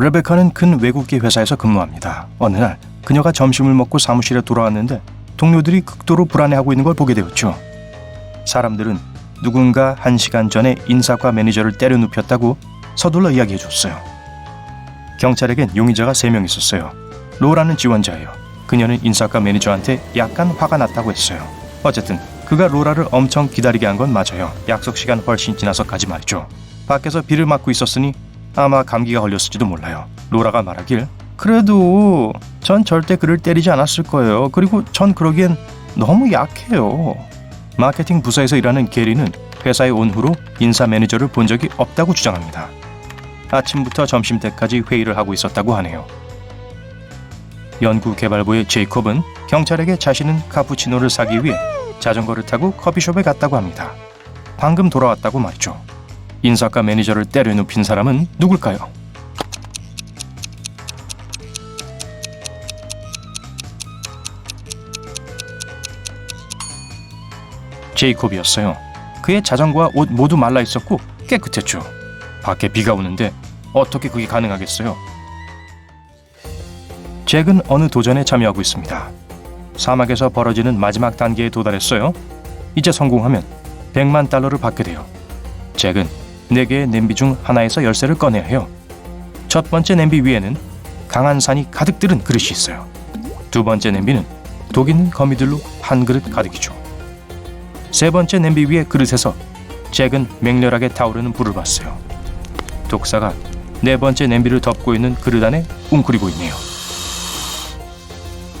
레베카는 큰 외국계 회사에서 근무합니다. 어느 날 그녀가 점심을 먹고 사무실에 돌아왔는데 동료들이 극도로 불안해하고 있는 걸 보게 되었죠. 사람들은 누군가 한 시간 전에 인사과 매니저를 때려 눕혔다고 서둘러 이야기해 줬어요. 경찰에겐 용의자가 세 명 있었어요. 로라는 지원자예요. 그녀는 인사과 매니저한테 약간 화가 났다고 했어요. 어쨌든 그가 로라를 엄청 기다리게 한 건 맞아요. 약속 시간 훨씬 지나서까지 말이죠. 밖에서 비를 맞고 있었으니 아마 감기가 걸렸을지도 몰라요. 로라가 말하길 그래도 전 절대 그를 때리지 않았을 거예요. 그리고 전 그러기엔 너무 약해요. 마케팅 부서에서 일하는 게리는 회사에 온 후로 인사 매니저를 본 적이 없다고 주장합니다. 아침부터 점심 때까지 회의를 하고 있었다고 하네요. 연구개발부의 제이콥은 경찰에게 자신은 카푸치노를 사기 위해 자전거를 타고 커피숍에 갔다고 합니다. 방금 돌아왔다고 말이죠. 인사과 매니저를 때려 눕힌 사람은 누굴까요? 제이콥이었어요. 그의 자전거와 옷 모두 말라 있었고 깨끗했죠. 밖에 비가 오는데 어떻게 그게 가능하겠어요? 잭은 어느 도전에 참여하고 있습니다. 사막에서 벌어지는 마지막 단계에 도달했어요. 이제 성공하면 100만 달러를 받게 돼요. 잭은 4개의 냄비 중 하나에서 열쇠를 꺼내야 해요. 첫 번째 냄비 위에는 강한 산이 가득 들은 그릇이 있어요. 두 번째 냄비는 독 있는 거미들로 한 그릇 가득이죠. 세 번째 냄비 위의 그릇에서 잭은 맹렬하게 타오르는 불을 봤어요. 독사가 네 번째 냄비를 덮고 있는 그릇 안에 웅크리고 있네요.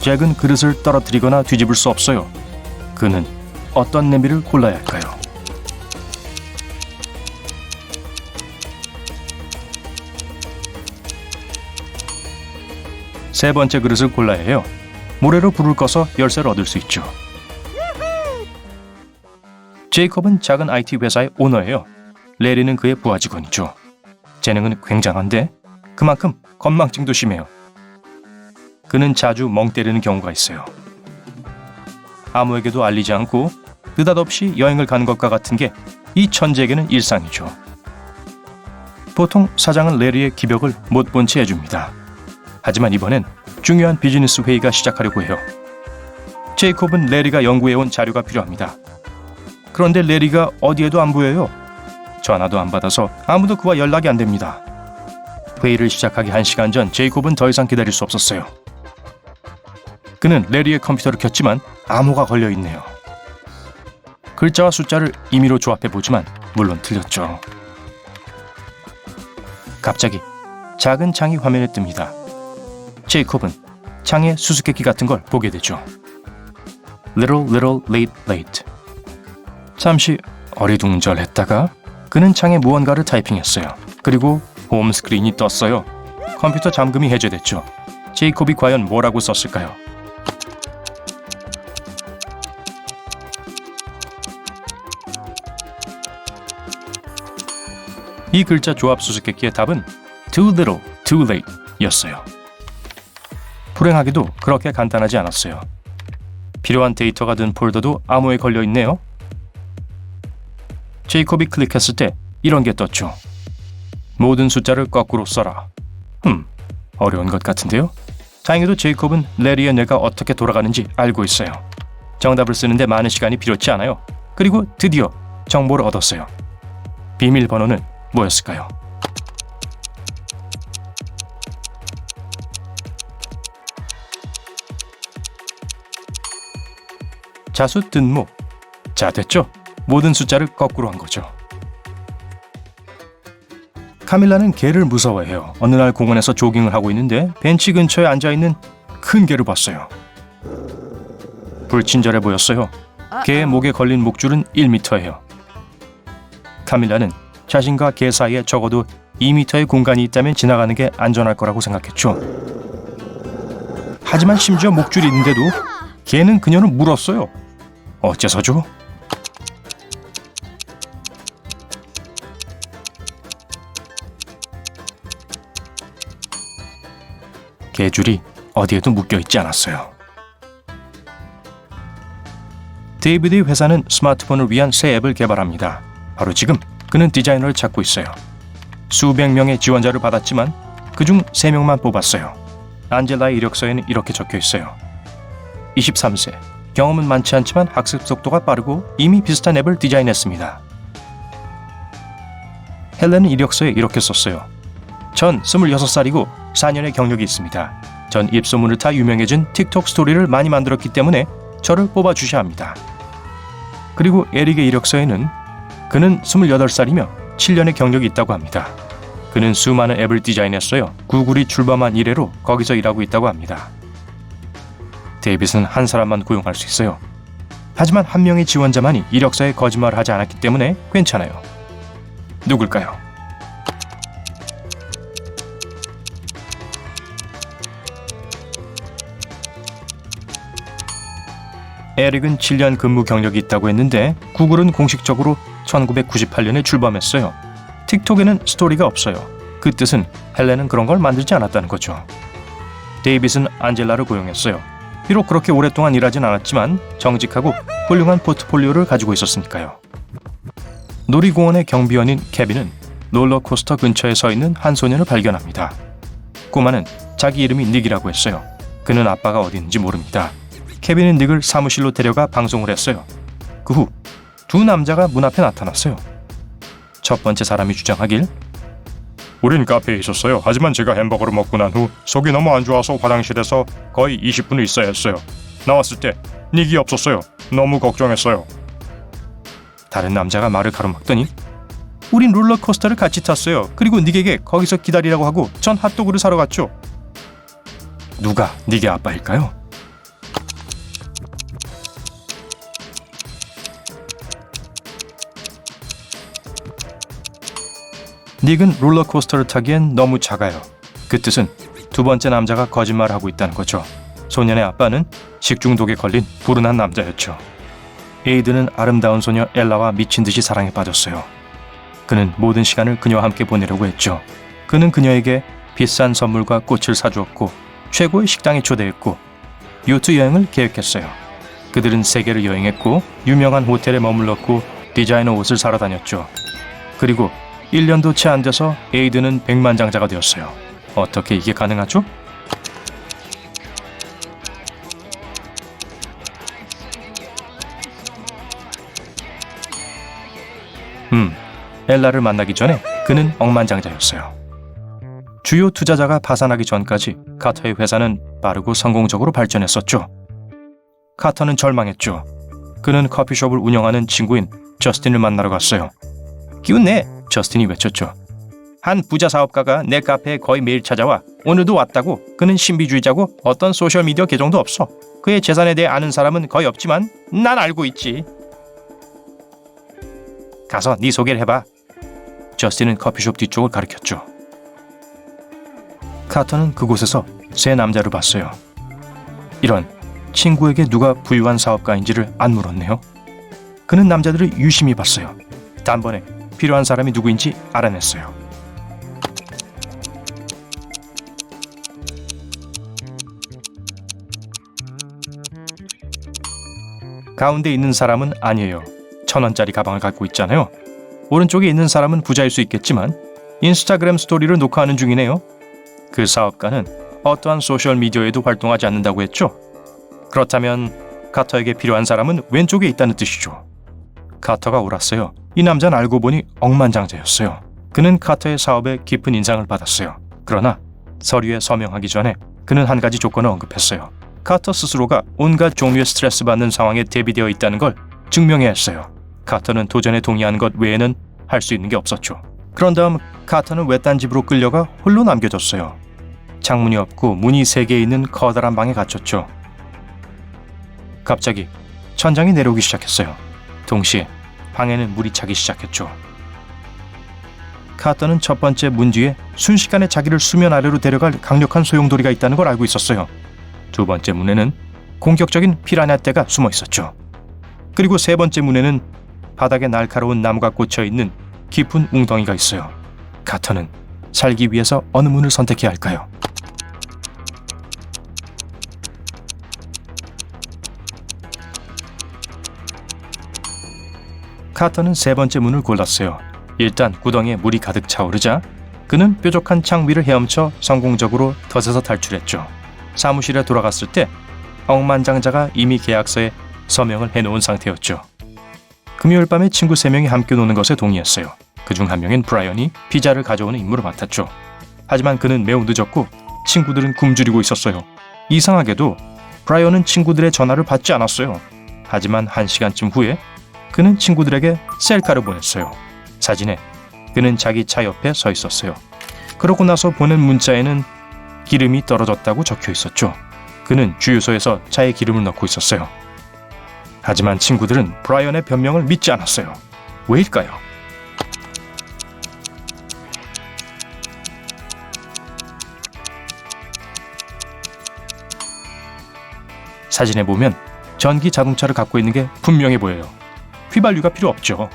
잭은 그릇을 떨어뜨리거나 뒤집을 수 없어요. 그는 어떤 냄비를 골라야 할까요? 세 번째 그릇을 골라야 해요. 모래로 불을 꺼서 열쇠를 얻을 수 있죠. 제이콥은 작은 IT 회사의 오너예요. 레리는 그의 부하 직원이죠. 재능은 굉장한데 그만큼 건망증도 심해요. 그는 자주 멍 때리는 경우가 있어요. 아무에게도 알리지 않고 느닷없이 여행을 가는 것과 같은 게 이 천재에게는 일상이죠. 보통 사장은 레리의 기벽을 못 본 채 해줍니다. 하지만 이번엔 중요한 비즈니스 회의가 시작하려고 해요. 제이콥은 레리가 연구해온 자료가 필요합니다. 그런데 레리가 어디에도 안 보여요. 전화도 안 받아서 아무도 그와 연락이 안 됩니다. 회의를 시작하기 한 시간 전 제이콥은 더 이상 기다릴 수 없었어요. 그는 레리의 컴퓨터를 켰지만 암호가 걸려 있네요. 글자와 숫자를 임의로 조합해 보지만 물론 틀렸죠. 갑자기 작은 창이 화면에 뜹니다. 제이콥은 창에 수수께끼 같은 걸 보게 되죠. Little little late late. 잠시 어리둥절했다가 그는 창에 무언가를 타이핑했어요. 그리고 홈 스크린이 떴어요. 컴퓨터 잠금이 해제됐죠. 제이콥이 과연 뭐라고 썼을까요? 이 글자 조합 수수께끼의 답은 too little, too late 였어요. 불행하게도 그렇게 간단하지 않았어요. 필요한 데이터가 든 폴더도 암호에 걸려 있네요. 제이콥이 클릭했을 때 이런 게 떴죠. 모든 숫자를 거꾸로 써라. 흠, 어려운 것 같은데요? 다행히도 제이콥은 레리의 뇌가 어떻게 돌아가는지 알고 있어요. 정답을 쓰는데 많은 시간이 필요치 않아요. 그리고 드디어 정보를 얻었어요. 비밀번호는 뭐였을까요? 자수 뜬목. 자, 됐죠? 모든 숫자를 거꾸로 한 거죠. 카밀라는 개를 무서워해요. 어느 날 공원에서 조깅을 하고 있는데 벤치 근처에 앉아 있는 큰 개를 봤어요. 불친절해 보였어요. 개의 목에 걸린 목줄은 1m예요. 카밀라는 자신과 개 사이에 적어도 2m의 공간이 있다면 지나가는 게 안전할 거라고 생각했죠. 하지만 심지어 목줄이 있는데도 개는 그녀를 물었어요. 어째서죠? 개줄이 어디에도 묶여 있지 않았어요. 데이비드의 회사는 스마트폰을 위한 새 앱을 개발합니다. 바로 지금 그는 디자이너를 찾고 있어요. 수백 명의 지원자를 받았지만 그중 3명만 뽑았어요. 안젤라의 이력서에는 이렇게 적혀 있어요. 23세. 경험은 많지 않지만 학습 속도가 빠르고 이미 비슷한 앱을 디자인했습니다. 헬렌은 이력서에 이렇게 썼어요. 전 26살이고 4년의 경력이 있습니다. 전 입소문을 타 유명해진 틱톡 스토리를 많이 만들었기 때문에 저를 뽑아주셔야 합니다. 그리고 에릭의 이력서에는 그는 28살이며 7년의 경력이 있다고 합니다. 그는 수많은 앱을 디자인했어요. 구글이 출범한 이래로 거기서 일하고 있다고 합니다. 데이빗은 한 사람만 고용할 수 있어요. 하지만 한 명의 지원자만이 이력서에 거짓말을 하지 않았기 때문에 괜찮아요. 누굴까요? 에릭은 7년 근무 경력이 있다고 했는데 구글은 공식적으로 1998년에 출범했어요. 틱톡에는 스토리가 없어요. 그 뜻은 헬렌은 그런 걸 만들지 않았다는 거죠. 데이빗은 안젤라를 고용했어요. 비록 그렇게 오랫동안 일하진 않았지만 정직하고 훌륭한 포트폴리오를 가지고 있었으니까요. 놀이공원의 경비원인 케빈은 롤러코스터 근처에 서 있는 한 소년을 발견합니다. 꼬마는 자기 이름이 닉이라고 했어요. 그는 아빠가 어디 있는지 모릅니다. 케빈은 닉을 사무실로 데려가 방송을 했어요. 그 후 두 남자가 문 앞에 나타났어요. 첫 번째 사람이 주장하길 우린 카페에 있었어요. 하지만 제가 햄버거를 먹고 난 후 속이 너무 안 좋아서 화장실에서 거의 20분을 있어야 했어요. 나왔을 때 닉이 없었어요. 너무 걱정했어요. 다른 남자가 말을 가로막더니 우린 롤러코스터를 같이 탔어요. 그리고 닉에게 거기서 기다리라고 하고 전 핫도그를 사러 갔죠. 누가 닉의 아빠일까요? 닉은 롤러코스터를 타기엔 너무 작아요. 그 뜻은 두 번째 남자가 거짓말을 하고 있다는 거죠. 소년의 아빠는 식중독에 걸린 불운한 남자였죠. 에이드는 아름다운 소녀 엘라와 미친 듯이 사랑에 빠졌어요. 그는 모든 시간을 그녀와 함께 보내려고 했죠. 그는 그녀에게 비싼 선물과 꽃을 사주었고 최고의 식당에 초대했고 요트 여행을 계획했어요. 그들은 세계를 여행했고 유명한 호텔에 머물렀고 디자이너 옷을 사러 다녔죠. 그리고 1년도 채 안 돼서 에이드는 백만장자가 되었어요. 어떻게 이게 가능하죠? 음, 엘라를 만나기 전에 그는 억만장자였어요. 주요 투자자가 파산하기 전까지 카터의 회사는 빠르고 성공적으로 발전했었죠. 카터는 절망했죠. 그는 커피숍을 운영하는 친구인 저스틴을 만나러 갔어요. 기운 내! 저스틴이 외쳤죠. 한 부자 사업가가 내 카페에 거의 매일 찾아와 오늘도 왔다고 그는 신비주의자고 어떤 소셜미디어 계정도 없어. 그의 재산에 대해 아는 사람은 거의 없지만 난 알고 있지. 가서 네 소개를 해봐. 저스틴은 커피숍 뒤쪽을 가리켰죠. 카터는 그곳에서 세 남자를 봤어요. 이런 친구에게 누가 부유한 사업가인지를 안 물었네요. 그는 남자들을 유심히 봤어요. 단번에 필요한 사람이 누구인지 알아냈어요 가운데 있는 사람은 아니에요. 천 원짜리 가방을 갖고 있잖아요. 오른쪽에 있는 사람은 부자일 수 있겠지만 인스타그램 스토리를 녹화하는 중이네요. 그 사업가는 어떠한 소셜 미디어에도 활동하지 않는다고 했죠. 그렇다면 카터에게 필요한 사람은 왼쪽에 있다는 뜻이죠. 카터가 옳았어요. 이 남자는 알고 보니 억만장자였어요. 그는 카터의 사업에 깊은 인상을 받았어요. 그러나 서류에 서명하기 전에 그는 한 가지 조건을 언급했어요. 카터 스스로가 온갖 종류의 스트레스 받는 상황에 대비되어 있다는 걸 증명해야 했어요. 카터는 도전에 동의하는 것 외에는 할 수 있는 게 없었죠. 그런 다음 카터는 외딴 집으로 끌려가 홀로 남겨졌어요. 창문이 없고 문이 세 개 있는 커다란 방에 갇혔죠. 갑자기 천장이 내려오기 시작했어요. 동시에 방에는 물이 차기 시작했죠. 카터는 첫 번째 문 뒤에 순식간에 자기를 수면 아래로 데려갈 강력한 소용돌이가 있다는 걸 알고 있었어요. 두 번째 문에는 공격적인 피라냐 떼가 숨어 있었죠. 그리고 세 번째 문에는 바닥에 날카로운 나무가 꽂혀 있는 깊은 웅덩이가 있어요. 카터는 살기 위해서 어느 문을 선택해야 할까요? 카터는 세 번째 문을 골랐어요. 일단 구덩이에 물이 가득 차오르자 그는 뾰족한 창 위를 헤엄쳐 성공적으로 덫에서 탈출했죠. 사무실에 돌아갔을 때 억만장자가 이미 계약서에 서명을 해놓은 상태였죠. 금요일 밤에 친구 세 명이 함께 노는 것에 동의했어요. 그중 한 명인 브라이언이 피자를 가져오는 임무를 맡았죠. 하지만 그는 매우 늦었고 친구들은 굶주리고 있었어요. 이상하게도 브라이언은 친구들의 전화를 받지 않았어요. 하지만 한 시간쯤 후에 그는 친구들에게 셀카를 보냈어요. 사진에 그는 자기 차 옆에 서 있었어요. 그러고 나서 보낸 문자에는 기름이 떨어졌다고 적혀 있었죠. 그는 주유소에서 차에 기름을 넣고 있었어요. 하지만 친구들은 브라이언의 변명을 믿지 않았어요. 왜일까요? 사진에 보면 전기 자동차를 갖고 있는 게 분명해 보여요. 휘발유가 필요 없죠.